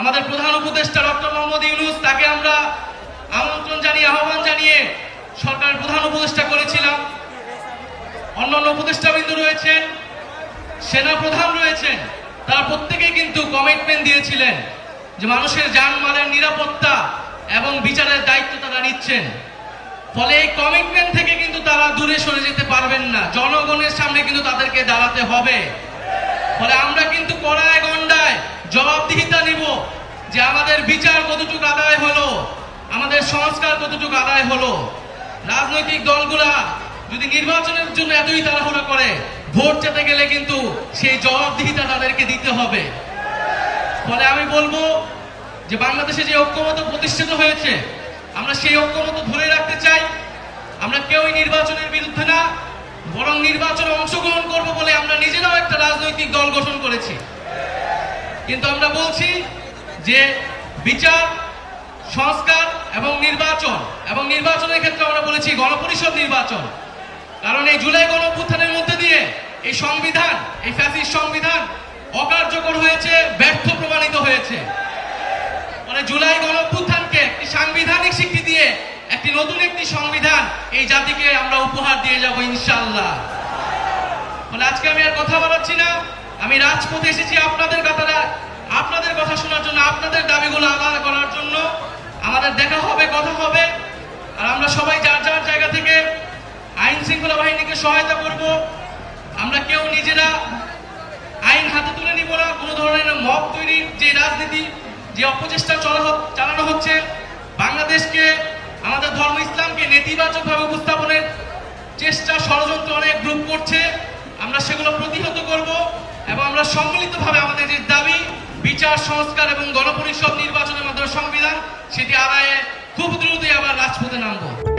আমাদের প্রধান উপদেষ্টা ডক্টর মোহাম্মদ ইউনুস, তাকে আমরা আমন্ত্রণ জানিয়ে, আহ্বান জানিয়ে সরকারের প্রধান উপদেষ্টা করেছিলাম। অন্যান্য উপদেষ্টাবৃন্দ রয়েছেন সেনা প্রধান রয়েছেন, তারা প্রত্যেকেই কিন্তু কমিটমেন্ট দিয়েছিলেন যে মানুষের জানমালের নিরাপত্তা এবং বিচারের দায়িত্ব তারা নিচ্ছেন। ফলে এই কমিটমেন্ট থেকে কিন্তু তারা দূরে সরে যেতে পারবেন না। জনগণের সামনে কিন্তু তাদেরকে দাঁড়াতে হবে। ফলে আমরা কিন্তু কড়ায় গন্ডায় জবাবদিহিতা যে আমাদের বিচার কতটুকু আদায় হলো, আমাদের সংস্কার কতটুকু আদায় হলো, রাজনৈতিক দলগুলা যদি নির্বাচনের জন্য এতই তাড়াহুড়া করে, ভোট চেতে গেলে কিন্তু সেই জবাবদিহিতা তাদেরকে দিতে হবে। ফলে আমি বলব যে বাংলাদেশে যে ঐক্যমত প্রতিষ্ঠিত হয়েছে, আমরা সেই ঐক্যমত ধরে রাখতে চাই। আমরা কেউই নির্বাচনের বিরুদ্ধে না, বরং নির্বাচনে অংশগ্রহণ করব বলে আমরা নিজেরাও একটা রাজনৈতিক দল গঠন করেছি। কিন্তু আমরা বলছি যে বিচার, সংস্কার এবং নির্বাচন, এবং নির্বাচনের ক্ষেত্রে আমরা বলেছি গণপরিষদ নির্বাচন। কারণ এই জুলাই গণঅভ্যুত্থানের মধ্যে দিয়ে এই সংবিধান, এই ফ্যাসিস্ট সংবিধান অকার্যকর হয়েছে, ব্যর্থ প্রমাণিত হয়েছে। মানে জুলাই গণঅভ্যুত্থানকে একটি সাংবিধানিক স্বীকৃতি দিয়ে একটি নতুন একটি সংবিধান এই জাতিকে আমরা উপহার দিয়ে যাব ইনশাল্লাহ মানে আজকে আমি আর কথা বলাচ্ছি না। আমি রাজপথে এসেছি আপনাদের কথাটা আপনাদের কথা শোনার জন্য, আপনাদের দাবিগুলো আদায় করার জন্য আমাদের দেখা হবে, কথা হবে। আর আমরা সবাই যার যার জায়গা থেকে আইন শৃঙ্খলা বাহিনীকে সহায়তা করব, আমরা কেউ নিজেরা আইন হাতে তুলে নিব না। কোনো ধরনের মব তৈরির যে রাজনীতি, যে অপচেষ্টা চলা চালানো হচ্ছে, বাংলাদেশকে, আমাদের ধর্ম ইসলামকে নেতিবাচকভাবে উপস্থাপনের চেষ্টা ষড়যন্ত্র অনেক গ্রুপ করছে। আমরা সেগুলো প্রতিহত করব এবং আমরা সম্মিলিতভাবে আমাদের যে দাবি বিচার সংস্কার এবং গণপরিষদ নির্বাচনের মাধ্যমে সংবিধান সেটি আদায়ে খুব দ্রুতই আবার রাজপথে নামবো।